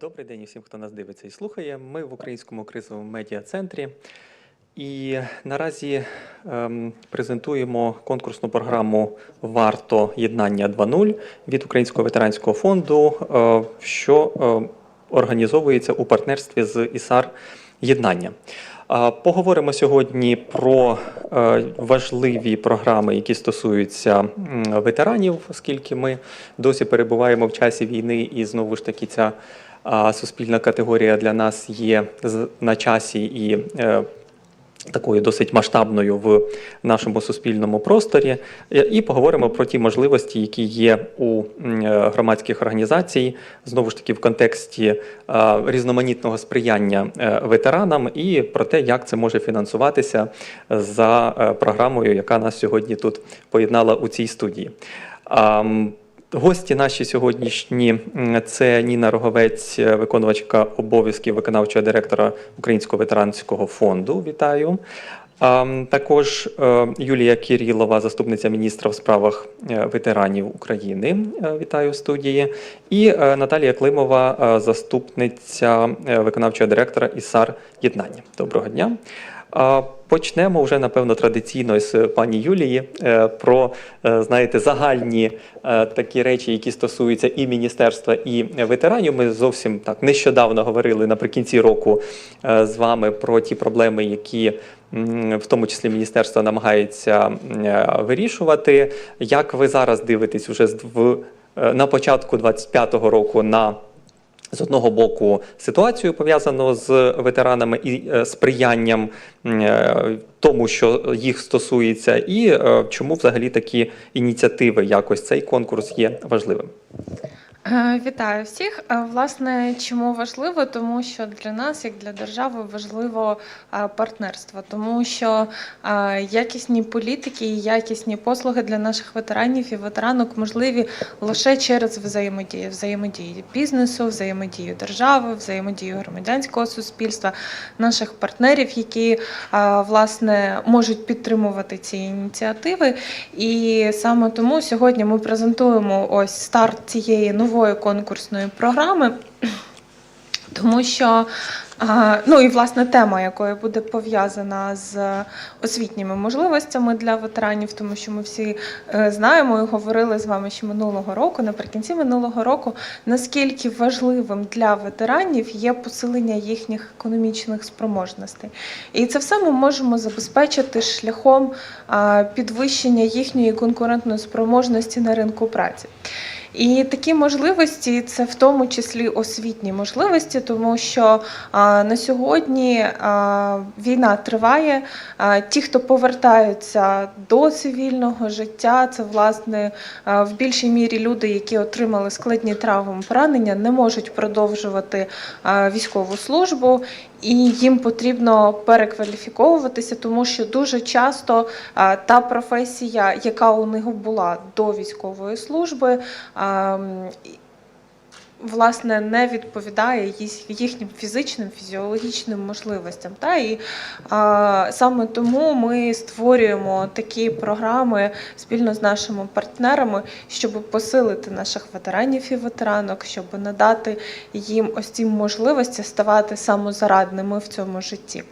Добрий день усім, хто нас дивиться і слухає. Ми в Українському кризовому медіа центрі. І наразі ем, презентуємо конкурсну програму Варто єднання 2.0 від Українського ветеранського фонду, е, що е, організовується у партнерстві з ІСАР Єднання. А, Поговоримо сьогодні про е, важливі програми, які стосуються ветеранів, оскільки ми досі перебуваємо в часі війни, і знову ж таки ця суспільна категорія для нас є на часі і е, такою досить масштабною в нашому суспільному просторі. Е, І поговоримо про ті можливості, які є у е, громадських організацій, знову ж таки в контексті різноманітного сприяння ветеранам, і про те, як це може фінансуватися за програмою, яка нас сьогодні тут поєднала у цій студії. Гості наші сьогоднішні це Ніна Роговець, виконувачка обов'язків виконавчого директора Українського ветеранського фонду. Вітаю. Також е, Юлія Кірілова, заступниця міністра в справах е, ветеранів України. Е, Вітаю в студії. І Наталія Климова, заступниця виконавчого директора ІСАР Єднання. Доброго дня. Почнемо вже напевно традиційно з пані Юлії е, про е, знаєте загальні е, такі речі, які стосуються і міністерства, і ветеранів. Ми зовсім так нещодавно говорили наприкінці року з вами про ті проблеми, які в тому числі міністерство намагається вирішувати. Як ви зараз дивитесь уже з- на початку 25-го року на з одного боку ситуацію пов'язану з ветеранами і е, сприянням е, тому, що їх стосується, і е, чому взагалі такі ініціативи, якось цей конкурс є важливим. Е, Вітаю всіх. Е, Власне, чому важливо? Тому що для нас, як для держави, важливо е, партнерство, тому що якісні політики і якісні послуги для наших ветеранів і ветеранок можливі лише через взаємодію, взаємодію бізнесу, взаємодію держави, взаємодію громадянського суспільства, наших партнерів, які власне можуть підтримувати ці ініціативи. І саме тому сьогодні ми презентуємо ось старт цієї нової конкурсної програми. Тому що ну і власне тема, якою буде пов'язана з освітніми можливостями для ветеранів, тому що ми всі е, знаємо і говорили з вами ще минулого року, наприкінці минулого року, наскільки важливим для ветеранів є посилення їхніх економічних спроможностей. І це все ми можемо забезпечити шляхом підвищення їхньої конкурентної спроможності на ринку праці. І такі можливості це в тому числі освітні можливості, тому що на сьогодні війна триває. Ті, хто повертаються до цивільного життя, це власне в більшій мірі люди, які отримали складні травми поранення, не можуть продовжувати військову службу, і їм потрібно перекваліфіковуватися, тому що дуже часто та професія, яка у них була до військової служби, власне не відповідає їхнім фізичним, фізіологічним можливостям. Та? І а, саме тому ми створюємо такі програми спільно з нашими партнерами, щоб посилити наших ветеранів і ветеранок, щоб надати їм ось ці можливості ставати самозарадними в цьому житті.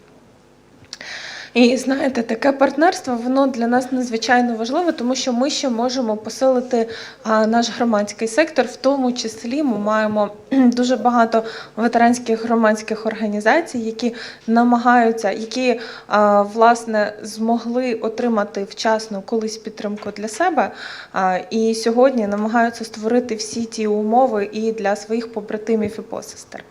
І знаєте, таке партнерство воно для нас надзвичайно важливе, тому що ми ще можемо посилити наш громадський сектор. В тому числі ми маємо дуже багато ветеранських громадських організацій, які намагаються, які власне змогли отримати вчасно колись підтримку для себе, і сьогодні намагаються створити всі ті умови і для своїх побратимів і посестер.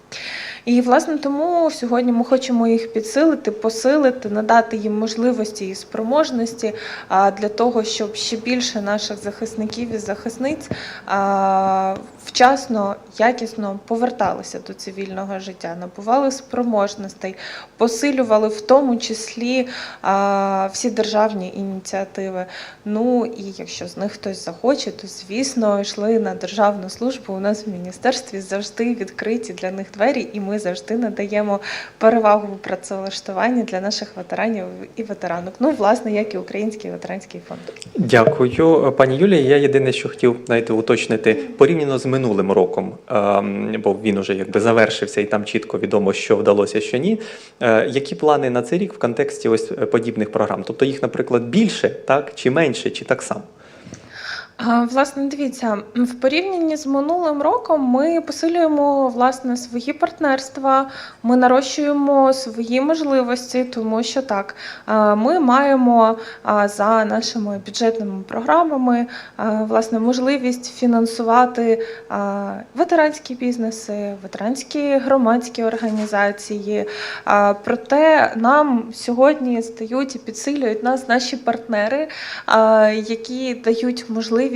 І власне тому сьогодні ми хочемо їх підсилити, посилити, надати їм можливості і спроможності для того, щоб ще більше наших захисників і захисниць вчасно, якісно поверталися до цивільного життя, набували спроможностей, посилювали в тому числі всі державні ініціативи. Ну і якщо з них хтось захоче, то звісно йшли на державну службу. У нас в міністерстві завжди відкриті для них двері, і ми завжди надаємо перевагу в працевлаштуванні для наших ветеранів і ветеранок. Ну, власне, як і Український ветеранський фонд. Дякую, пані Юлія. Я єдине, що хотів знаєте, уточнити порівняно з минулим роком, ем, бо він уже якби завершився, і там чітко відомо, що вдалося, що ні. Е, Які плани на цей рік в контексті ось е, подібних програм? Тобто їх, наприклад, більше, так чи менше, чи так само? Власне, дивіться, в порівнянні з минулим роком ми посилюємо власне свої партнерства, ми нарощуємо свої можливості, тому що так, ми маємо за нашими бюджетними програмами власне можливість фінансувати ветеранські бізнеси, ветеранські громадські організації. Проте нам сьогодні стають і підсилюють нас наші партнери, які дають можливість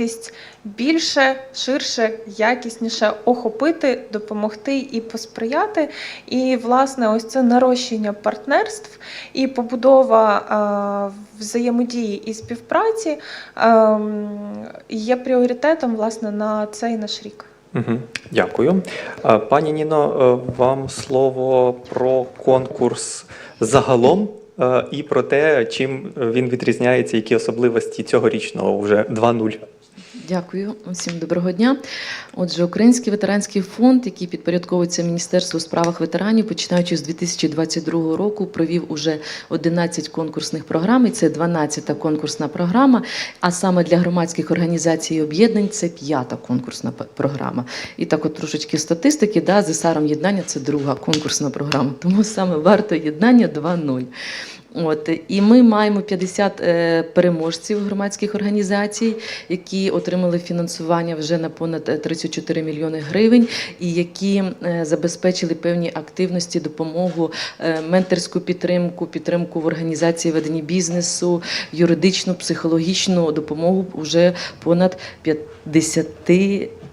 більше, ширше, якісніше охопити, допомогти і посприяти. І, власне, ось це нарощення партнерств і побудова а, взаємодії і співпраці ем, є пріоритетом власне на цей наш рік. Угу, дякую. Е, Пані Ніно, е, вам слово про конкурс загалом е, і про те, чим він відрізняється, які особливості цьогорічного вже 2.0. Дякую всім доброго дня. Отже, Український ветеранський фонд, який підпорядковується Міністерству у справах ветеранів, починаючи з 2022 року, провів уже 11 конкурсних програм. І це 12-та конкурсна програма. А саме для громадських організацій і об'єднань це п'ята конкурсна програма. І так, от трошечки статистики, да, з ЕСАРом єднання це друга конкурсна програма. Тому саме варто єднання 2.0. От і ми маємо 50 е, переможців громадських організацій, які отримали фінансування вже на понад е, 34 мільйони гривень, і які е, забезпечили певні активності, допомогу, е, менторську підтримку, підтримку в організації ведення бізнесу, юридичну, психологічну допомогу вже понад 50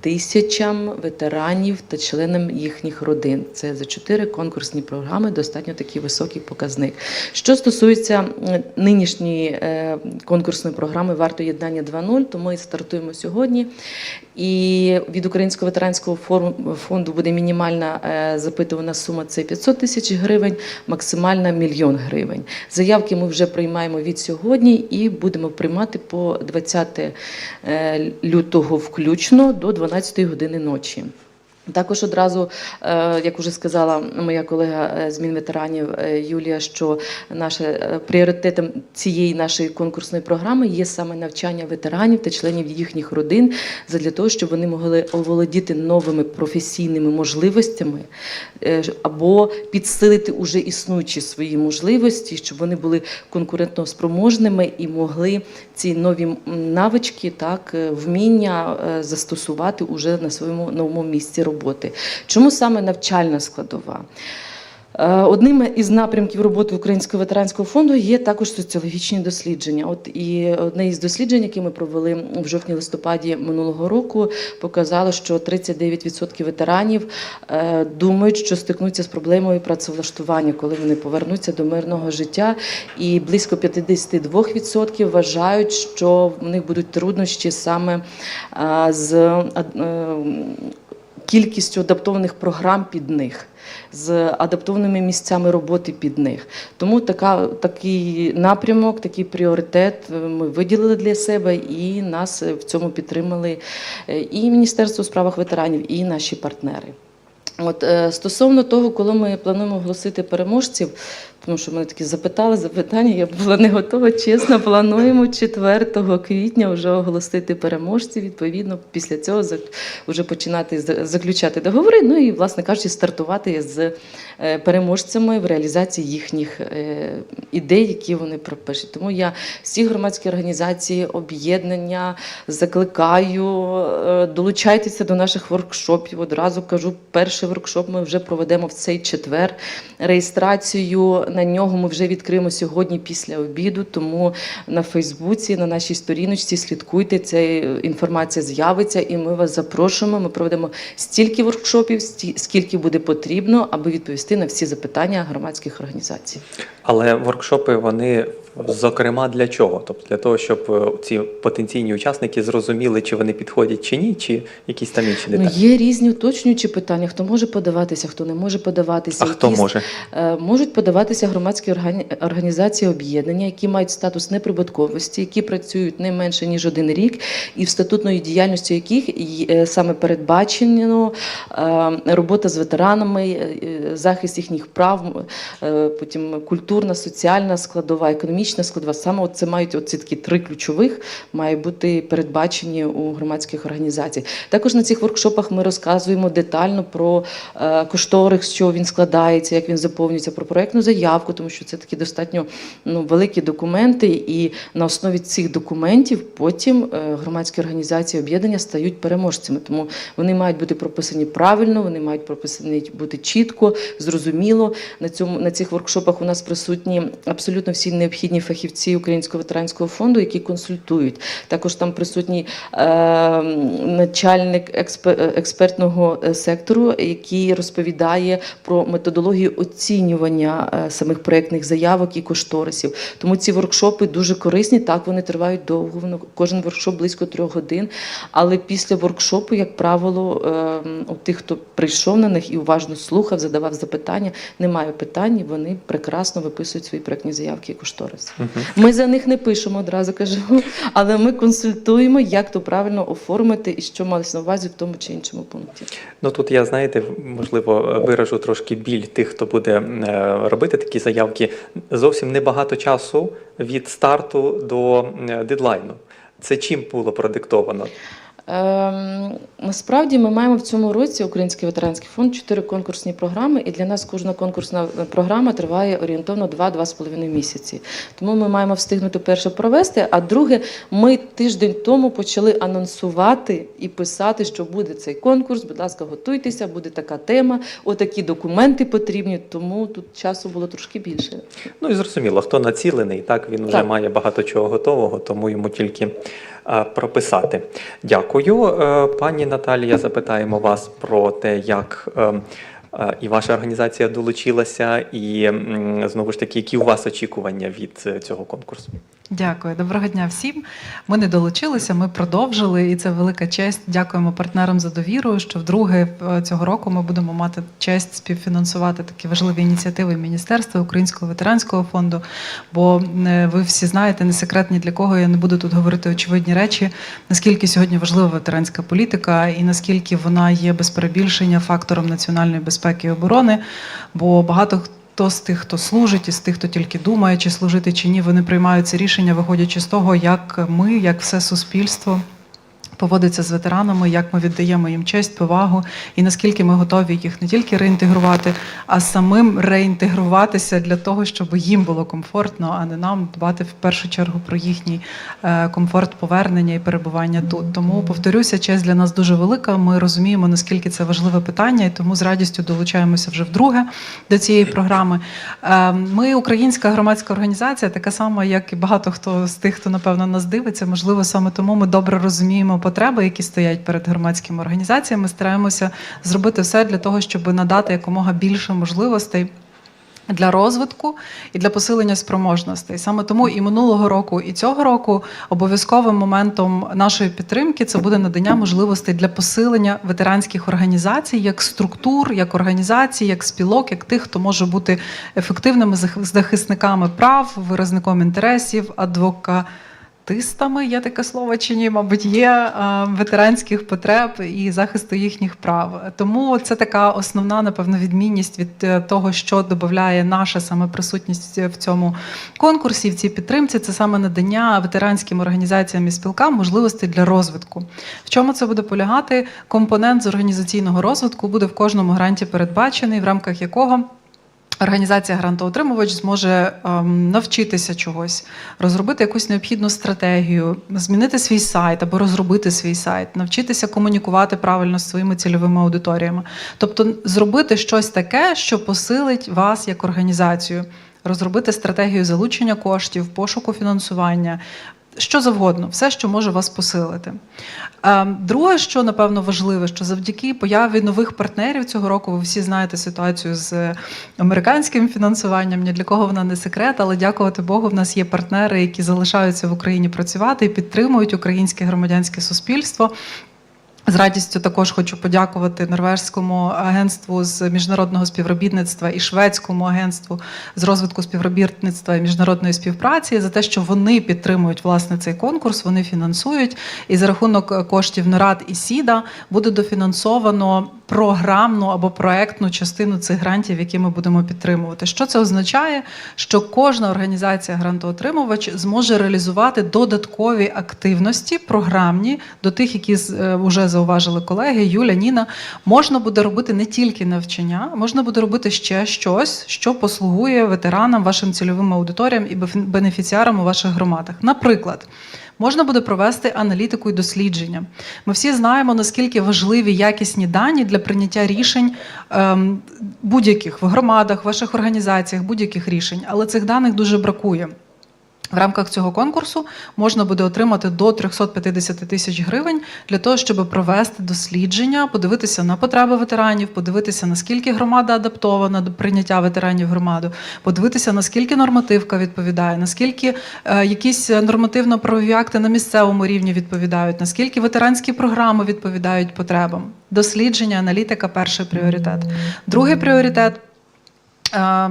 тисячам ветеранів та членам їхніх родин. Це за чотири конкурсні програми, достатньо такий високий показник. Що стосується нинішньої е, конкурсної програми Варто єднання 2.0, то ми стартуємо сьогодні. І від Українського ветеранського фонду буде мінімальна е, запитувана сума це 500 тисяч гривень, максимальна мільйон гривень. Заявки ми вже приймаємо від сьогодні і будемо приймати по 20 е, лютого включно до 12 години ночі. Також одразу, е, як вже сказала моя колега е, з Мінветеранів е, Юлія, що наше пріоритетом цієї нашої конкурсної програми є саме навчання ветеранів та членів їхніх родин для того, щоб вони могли оволодіти новими професійними можливостями або підсилити уже існуючі свої можливості, щоб вони були конкурентно спроможними і могли ці нові навички, так вміння застосувати уже на своєму новому місці роботи. Чому саме навчальна складова? Е, Одним із напрямків роботи Українського ветеранського фонду є також соціологічні дослідження. От і одне із досліджень, які ми провели в жовтні-листопаді минулого року, показало, що 39% ветеранів е, думають, що стикнуться з проблемою працевлаштування, коли вони повернуться до мирного життя, і близько 52% вважають, що в них будуть труднощі саме е, з кількістю адаптованих програм під них. З адаптованими місцями роботи під них. Тому така, такий напрямок, такий пріоритет е, ми виділили для себе і нас е, в цьому підтримали е, і Міністерство у справах ветеранів, і наші партнери. От е, стосовно того, коли ми плануємо оголосити переможців, тому що мене такі запитали запитання, я була не готова. Чесно, плануємо 4 квітня вже оголосити переможців. Відповідно, після цього вже починати заключати договори. Ну і, власне кажучи, стартувати з е, переможцями в реалізації їхніх е, ідей, які вони пропишуть. Тому я всі громадські організації, об'єднання закликаю, долучайтеся до наших воркшопів. Одразу кажу, перший воркшоп ми вже проведемо в цей четвер. Реєстрацію на нього ми вже відкриємо сьогодні після обіду. Тому на Фейсбуці, на нашій сторіночці слідкуйте. Ця інформація з'явиться, і ми вас запрошуємо. Ми проведемо стільки воркшопів, скільки буде потрібно, аби відповісти на всі запитання громадських організацій. Але воркшопи вони Зокрема, для чого? Тобто для того, щоб е, ці потенційні учасники зрозуміли, чи вони підходять чи ні, чи якісь там інші Ну, є різні уточнюючі питання, хто може подаватися, хто не може подаватися. А хто може? Е, Можуть подаватися громадські органі- організації об'єднання, які мають статус неприбутковості, які працюють не менше ніж один рік, і в статутної діяльності яких е, саме передбачено робота з ветеранами, захист їхніх прав, потім культурна, соціальна складова, економічна складова. Саме це мають оці такі три ключових має бути передбачені у громадських організацій. Також на цих воркшопах ми розказуємо детально про е, кошторис, що він складається, як він заповнюється, про проектну заявку, тому що це такі достатньо ну, великі документи, і на основі цих документів потім е, громадські організації об'єднання стають переможцями. Тому вони мають бути прописані правильно, вони мають прописані бути чітко, зрозуміло. На цьому на цих воркшопах у нас присутні абсолютно всі необхідні фахівці Українського ветеранського фонду, які консультують. Також там присутній е, начальник експе- експертного е, сектору, який розповідає про методологію оцінювання е, самих проєктних заявок і кошторисів. Тому ці воркшопи дуже корисні. Так, вони тривають довго. воно- Кожен воркшоп близько трьох годин. Але після воркшопу, як правило, е, у тих, хто прийшов на них і уважно слухав, задавав запитання, немає питань, вони прекрасно виписують свої проєктні заявки і кошториси. Мгм. Ми за них не пишемо, одразу кажу, але ми консультуємо, як то правильно оформити і що малось на увазі в тому чи іншому пункті. Ну тут я знаєте, можливо, виражу трошки біль тих, хто буде е, робити такі заявки. Зовсім небагато часу від старту до е, дедлайну. Це чим було продиктовано? Ем, насправді ми маємо в цьому році Український ветеранський фонд чотири конкурсні програми, і для нас кожна конкурсна програма триває орієнтовно 2-2,5 місяці. Тому ми маємо встигнути перше провести. А друге, ми тиждень тому почали анонсувати і писати, що буде цей конкурс. Будь ласка, готуйтеся, буде така тема, отакі документи потрібні. Тому тут часу було трошки більше. Ну і зрозуміло, хто націлений, так він вже Так. має багато чого готового, тому йому тільки е, прописати. Дякую, Е, пані Наталія. Запитаємо вас про те, як. І ваша організація долучилася, і знову ж таки, які у вас очікування від е, цього конкурсу? Дякую, доброго дня всім. Ми не долучилися, ми продовжили, і це велика честь. Дякуємо партнерам за довіру. Що вдруге е, цього року ми будемо мати честь співфінансувати такі важливі ініціативи Міністерства Українського ветеранського фонду. Бо е, ви всі знаєте, не секрет ні для кого. Я не буду тут говорити очевидні речі. Наскільки сьогодні важлива ветеранська політика, і наскільки вона є без перебільшення фактором національної безпеки і оборони. Бо багато хто з тих, хто служить, і з тих, хто тільки думає, чи служити чи ні, вони приймають це рішення, виходячи з того, як ми, як все суспільство. Поводиться з ветеранами, як ми віддаємо їм честь, повагу, і наскільки ми готові їх не тільки реінтегрувати, а самим реінтегруватися для того, щоб їм було комфортно, а не нам дбати в першу чергу про їхній е, комфорт повернення і перебування тут. Тому повторюся, честь для нас дуже велика. Ми розуміємо, наскільки це важливе питання, і тому з радістю долучаємося вже вдруге до цієї програми. Е, Ми українська громадська організація, така сама, як і багато хто з тих, хто напевно нас дивиться. Можливо, саме тому ми добре розуміємо потреби, які стоять перед громадськими організаціями. Стараємося зробити все для того, щоб надати якомога більше можливостей. Для розвитку і для посилення спроможностей саме тому і минулого року, і цього року обов'язковим моментом нашої підтримки це буде надання можливостей для посилення ветеранських організацій як структур, як організацій, як спілок, як тих, хто може бути ефективними зах- захисниками прав, виразником інтересів, адвокатистами, є таке слово чи ні, мабуть, є е, ветеранських потреб і захисту їхніх прав. Тому це така основна, напевно, відмінність від е, того, що додає наша саме присутність в цьому конкурсі, в цій підтримці. Це саме надання ветеранським організаціям і спілкам можливостей для розвитку. В чому це буде полягати? Компонент з організаційного розвитку буде в кожному гранті передбачений, в рамках якого. Організація грантоотримувач зможе ем, навчитися чогось, розробити якусь необхідну стратегію, змінити свій сайт або розробити свій сайт, навчитися комунікувати правильно з своїми цільовими аудиторіями. Тобто зробити щось таке, що посилить вас як організацію, розробити стратегію залучення коштів, пошуку фінансування. Що завгодно, все, що може вас посилити. Ем, Друге, що напевно важливе, що завдяки появі нових партнерів цього року, ви всі знаєте ситуацію з американським фінансуванням. Ні для кого вона не секрет, але дякувати Богу, в нас є партнери, які залишаються в Україні працювати і підтримують українське громадянське суспільство. З радістю також хочу подякувати Норвежському агентству з міжнародного співробітництва і шведському агентству з розвитку співробітництва і міжнародної співпраці за те, що вони підтримують власне цей конкурс, вони фінансують. І за рахунок коштів НОРАД і СІДА буде дофінансовано програмну або проектну частину цих грантів, які ми будемо підтримувати. Що це означає? Що кожна організація грантоотримувач зможе реалізувати додаткові активності програмні до тих, які вже зауважили колеги Юля, Ніна. Можна буде робити не тільки навчання, можна буде робити ще щось, що послугує ветеранам, вашим цільовим аудиторіям і бенефіціарам у ваших громадах. Наприклад. Можна буде провести аналітику і дослідження. Ми всі знаємо, наскільки важливі якісні дані для прийняття рішень ем, будь-яких в громадах, ваших організаціях, будь-яких рішень, але цих даних дуже бракує. В рамках цього конкурсу можна буде отримати до 350 тисяч гривень для того, щоб провести дослідження, подивитися на потреби ветеранів, подивитися наскільки громада адаптована до прийняття ветеранів в громаду, подивитися наскільки нормативка відповідає, наскільки е, якісь нормативно-правові акти на місцевому рівні відповідають, наскільки ветеранські програми відповідають потребам. Дослідження, аналітика перший пріоритет. Другий пріоритет. Е,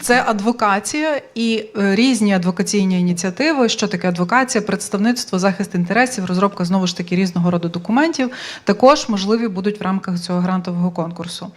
це адвокація і е, різні адвокаційні ініціативи. Що таке адвокація, представництво, захист інтересів, розробка знову ж таки різного роду документів. Також можливі будуть в рамках цього грантового конкурсу.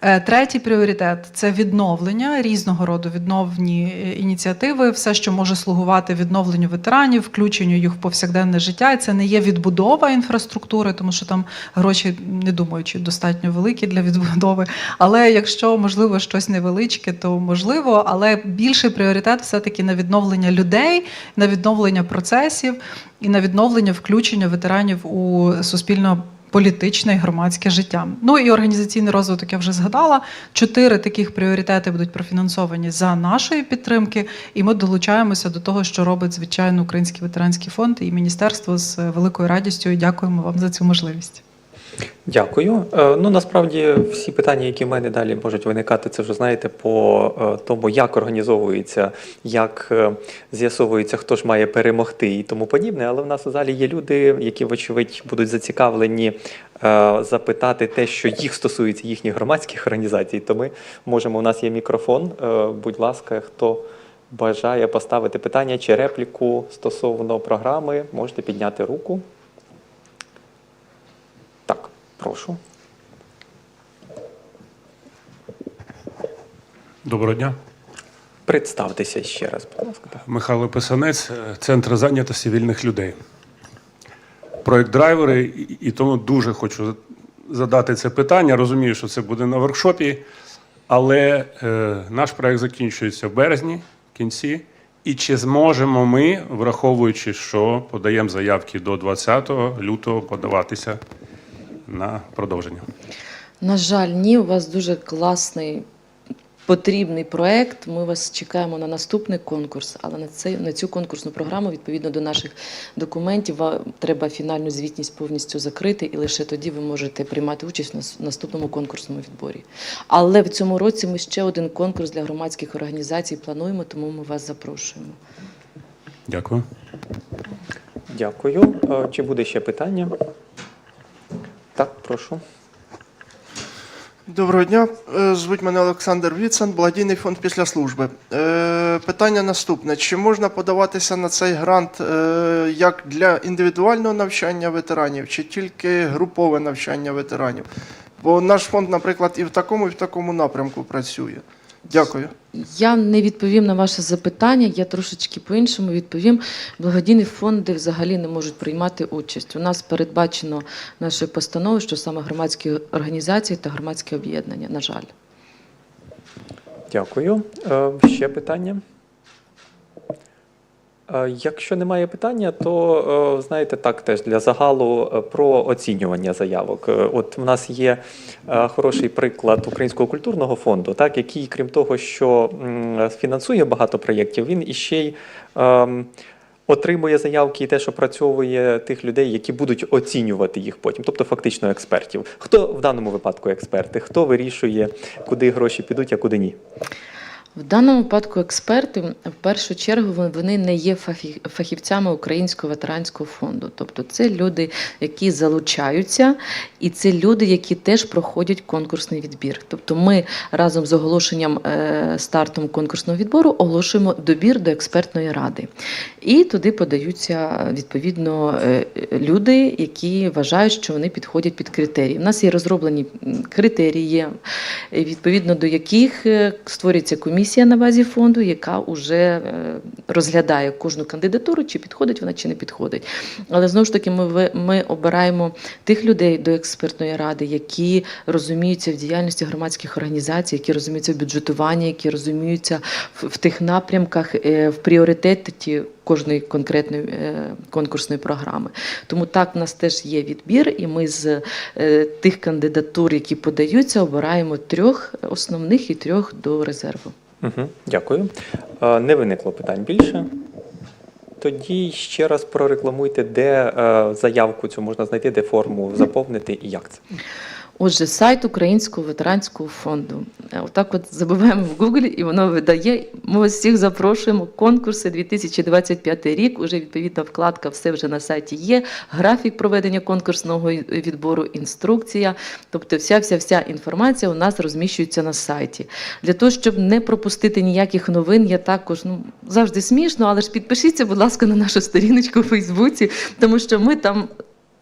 Е, Третій пріоритет це відновлення різного роду відновні е, ініціативи, все, що може слугувати відновленню ветеранів, включенню їх в повсякденне життя. І це не є відбудова інфраструктури, тому що там гроші не думаю, чи достатньо великі для відбудови. Але якщо можливо щось невеличке, то можливо важливо, але більший пріоритет все-таки на відновлення людей, на відновлення процесів і на відновлення включення ветеранів у суспільно. Політичне і громадське життя. Ну і організаційний розвиток я вже згадала. Чотири таких пріоритети будуть профінансовані за нашої підтримки, і ми долучаємося до того, що робить звичайно Український ветеранський фонд і міністерство з великою радістю. І дякуємо вам за цю можливість. Дякую. Е, Ну насправді всі питання, які в мене далі можуть виникати, це вже знаєте по е, тому, як організовується, як е, з'ясовується, хто ж має перемогти і тому подібне. Але в нас у залі є люди, які, вочевидь, будуть зацікавлені запитати те, що їх стосується їхніх громадських організацій. То ми можемо. У нас є мікрофон. Будь ласка, хто бажає поставити питання чи репліку стосовно програми, можете підняти руку. Прошу. Доброго дня. Представтеся ще раз, будь ласка. Михайло Писанець, Центр зайнятості вільних людей. Проєкт драйвери, і- тому дуже хочу задати це питання. Розумію, що це буде на воркшопі, але е, наш проєкт закінчується в березні, в кінці. І чи зможемо ми, враховуючи, що подаємо заявки до 20 лютого, подаватися на продовження? На жаль, ні, у вас дуже класний. Потрібний проект. Ми вас чекаємо на наступний конкурс, але на цей на цю конкурсну програму, відповідно до наших документів, треба фінальну звітність повністю закрити, і лише тоді ви можете приймати участь в наступному конкурсному відборі. Але в цьому році ми ще один конкурс для громадських організацій плануємо, тому ми вас запрошуємо. Дякую. Дякую. Е, Чи буде ще питання? Так, прошу. Доброго дня. Е, Звуть мене Олександр Віцен, благодійний фонд після служби. Е, Питання наступне: чи можна подаватися на цей грант е, як для індивідуального навчання ветеранів, чи тільки групове навчання ветеранів? Бо наш фонд, наприклад, і в такому, і в такому напрямку працює. Дякую. Я не відповім на ваше запитання, я трошечки по-іншому відповім. Благодійні фонди взагалі не можуть приймати участь. У нас передбачено нашою постановою, що саме громадські організації та громадські об'єднання, на жаль. Дякую. Е, Ще питання? Е, Якщо немає питання, то е, знаєте так теж для загалу е, про оцінювання заявок. От в нас є хороший приклад Українського культурного фонду, так який, крім того, що фінансує багато проєктів, він іще й ем, отримує заявки і теж опрацьовує тих людей, які будуть оцінювати їх потім, тобто фактично експертів. Хто в даному випадку експерти? Хто вирішує, куди гроші підуть, а куди ні? В даному випадку експерти в першу чергу вони не є фахівцями Українського ветеранського фонду. Тобто це люди, які залучаються, і це люди, які теж проходять конкурсний відбір. Тобто ми разом з оголошенням е, стартом конкурсного відбору оголошуємо добір до експертної ради. І туди подаються відповідно е, люди, які вважають, що вони підходять під критерії. У нас є розроблені критерії, відповідно до яких е, створюється комісія на базі фонду, яка вже розглядає кожну кандидатуру, чи підходить вона, чи не підходить. Але знову ж таки, ми, ми обираємо тих людей до експертної ради, які розуміються в діяльності громадських організацій, які розуміються в бюджетуванні, які розуміються в, в тих напрямках, е, в пріоритеті кожної конкретної е, конкурсної програми. Тому так в нас теж є відбір, і ми з е, тих кандидатур, які подаються, обираємо трьох основних і трьох до резерву. Угу, дякую. Е, Не виникло питань більше. Тоді ще раз прорекламуйте, де заявку цю можна знайти, де форму заповнити і як це. Отже, сайт Українського ветеранського фонду. Е, Отак от забиваємо в Google, і воно видає. Ми вас всіх запрошуємо. Конкурси 2025 рік. Уже відповідна вкладка, все вже на сайті є. Графік проведення конкурсного відбору, інструкція. Тобто, вся вся вся інформація у нас розміщується на сайті. Для того, щоб не пропустити ніяких новин, я також ну завжди смішно, але ж підпишіться, будь ласка, на нашу сторіночку у Фейсбуці, тому що ми там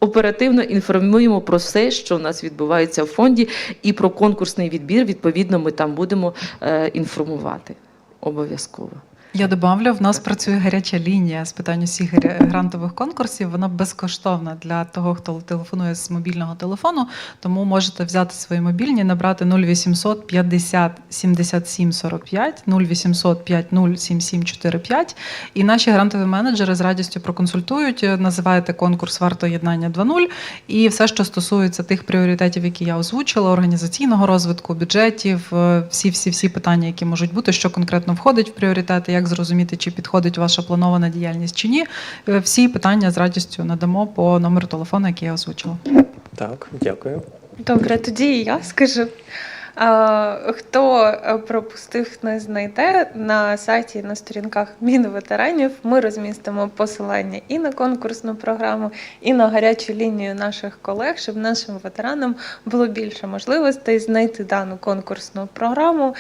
оперативно інформуємо про все, що у нас відбувається в фонді, і про конкурсний відбір. Відповідно, ми там будемо е, інформувати обов'язково. Я добавлю, в нас працює гаряча лінія з питань усіх грантових конкурсів. Вона безкоштовна для того, хто телефонує з мобільного телефону. Тому можете взяти свої мобільні, набрати 0800 50 77 45, 0800 50 7745. І наші грантові менеджери з радістю проконсультують. Називаєте конкурс варто єднання 2.0. І все, що стосується тих пріоритетів, які я озвучила, організаційного розвитку, бюджетів, е, всі, всі, всі питання, які можуть бути, що конкретно входить в пріоритети, як зрозуміти, чи підходить ваша планована діяльність чи ні. Е, Всі питання з радістю надамо по номеру телефону, який я озвучила. Так, дякую. Добре, тоді і я скажу. Хто е, пропустив, не знайде на сайті, на сторінках Мінветеранів. Ми розмістимо посилання і на конкурсну програму, і на гарячу лінію наших колег, щоб нашим ветеранам було більше можливостей знайти дану конкурсну програму,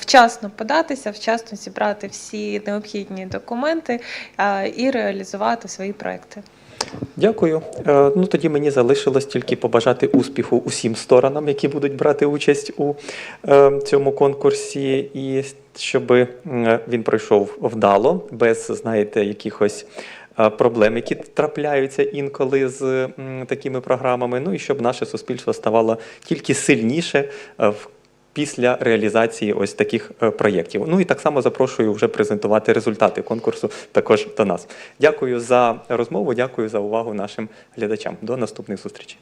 вчасно податися, вчасно зібрати всі необхідні документи і реалізувати свої проекти. Дякую. Е, Ну тоді мені залишилось тільки побажати успіху усім сторонам, які будуть брати участь у е, цьому конкурсі, і щоб він пройшов вдало, без, знаєте, якихось. е, Проблем, які трапляються інколи з такими програмами, ну і щоб наше суспільство ставало тільки сильніше в після реалізації ось таких е, проєктів. Ну і так само запрошую вже презентувати результати конкурсу також до нас. Дякую за розмову, дякую за увагу нашим глядачам. До наступних зустрічей.